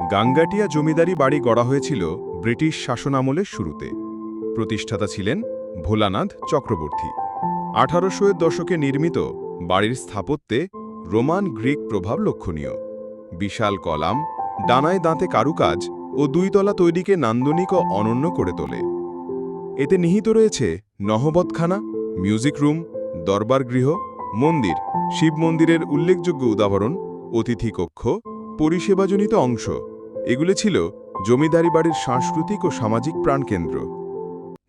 গাঙ্গাটিয়া জমিদারি বাড়ি গড়া হয়েছিল ব্রিটিশ শাসনামলের শুরুতে। প্রতিষ্ঠাতা ছিলেন ভোলানাথ চক্রবর্তী। আঠারোশো দশকে নির্মিত বাড়ির স্থাপত্যে রোমান গ্রিক প্রভাব লক্ষণীয়। বিশাল কলাম, ডানায় দাঁতে কারুকাজ ও দুইতলা তৈরিকে নান্দনিক ও অনন্য করে তোলে। এতে নিহিত রয়েছে নহবতখানা মিউজিক রুম, দরবার গৃহ, মন্দির, শিব মন্দিরের উল্লেখযোগ্য উদাহরণ, অতিথি কক্ষ পরিষেবাজনিত অংশ। এগুলি ছিল জমিদারি বাড়ির সাংস্কৃতিক ও সামাজিক প্রাণকেন্দ্র।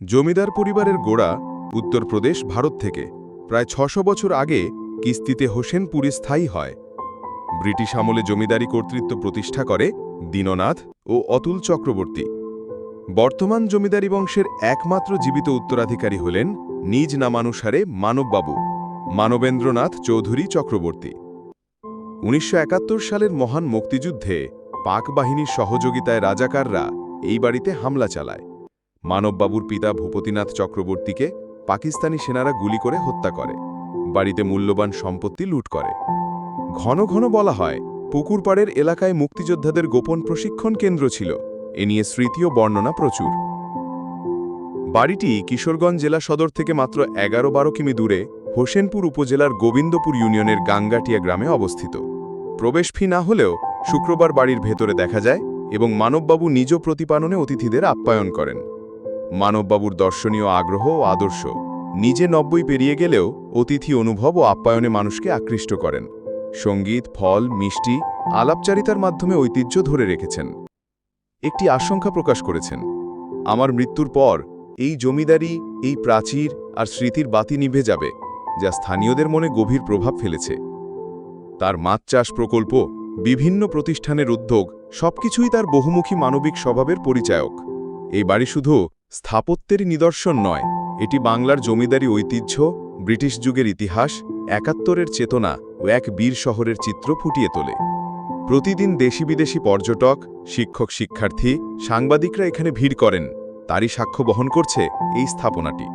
জমিদার পরিবারের গোড়া উত্তরপ্রদেশ, ভারত থেকে। প্রায় ছশো বছর আগে কিস্তিতে হোসেনপুরে স্থায়ী হয়। ব্রিটিশ আমলে জমিদারি কর্তৃত্ব প্রতিষ্ঠা করে দীননাথ ও অতুল চক্রবর্তী। বর্তমান জমিদারি বংশের একমাত্র জীবিত উত্তরাধিকারী হলেন নিজ নামানুসারে মানববাবু, মানবেন্দ্রনাথ চৌধুরী চক্রবর্তী। উনিশশো একাত্তর সালের মহান মুক্তিযুদ্ধে পাক বাহিনীর সহযোগিতায় রাজাকাররা এই বাড়িতে হামলা চালায়। মানববাবুর পিতা ভূপতিনাথ চক্রবর্তীকে পাকিস্তানি সেনারা গুলি করে হত্যা করে। বাড়িতে মূল্যবান সম্পত্তি লুট করে। ঘন ঘন বলা হয় পুকুরপাড়ের এলাকায় মুক্তিযোদ্ধাদের গোপন প্রশিক্ষণ কেন্দ্র ছিল। এ নিয়ে স্মৃতি ও বর্ণনা প্রচুর। বাড়িটি কিশোরগঞ্জ জেলা সদর থেকে মাত্র এগারো বারো কিমি দূরে হোসেনপুর উপজেলার গোবিন্দপুর ইউনিয়নের গাঙ্গাটিয়া গ্রামে অবস্থিত। প্রবেশ ফি না হলেও শুক্রবার বাড়ির ভেতরে দেখা যায় এবং মানববাবু নিজ প্রতিপালনে অতিথিদের আপ্যায়ন করেন। মানববাবুর দর্শনীয় আগ্রহ ও আদর্শ নিজে নব্বই পেরিয়ে গেলেও অতিথি অনুভব ও আপ্যায়নে মানুষকে আকৃষ্ট করেন। সংগীত, ফল, মিষ্টি, আলাপচারিতার মাধ্যমে ঐতিহ্য ধরে রেখেছেন। একটি আশঙ্কা প্রকাশ করেছেন, আমার মৃত্যুর পর এই জমিদারি, এই প্রাচীর আর স্মৃতির বাতি নিভে যাবে, যা স্থানীয়দের মনে গভীর প্রভাব ফেলেছে। তার মাছ চাষ প্রকল্প, বিভিন্ন প্রতিষ্ঠানের উদ্যোগ, সবকিছুই তার বহুমুখী মানবিক স্বভাবের পরিচায়ক। এই বাড়ি শুধু স্থাপত্যেরই নিদর্শন নয়, এটি বাংলার জমিদারি ঐতিহ্য, ব্রিটিশ যুগের ইতিহাস, একাত্তরের চেতনা ও এক বীর শহরের চিত্র ফুটিয়ে তোলে। প্রতিদিন দেশি বিদেশি পর্যটক, শিক্ষক, শিক্ষার্থী, সাংবাদিকরা এখানে ভিড় করেন। তারই সাক্ষ্য বহন করছে এই স্থাপনাটি।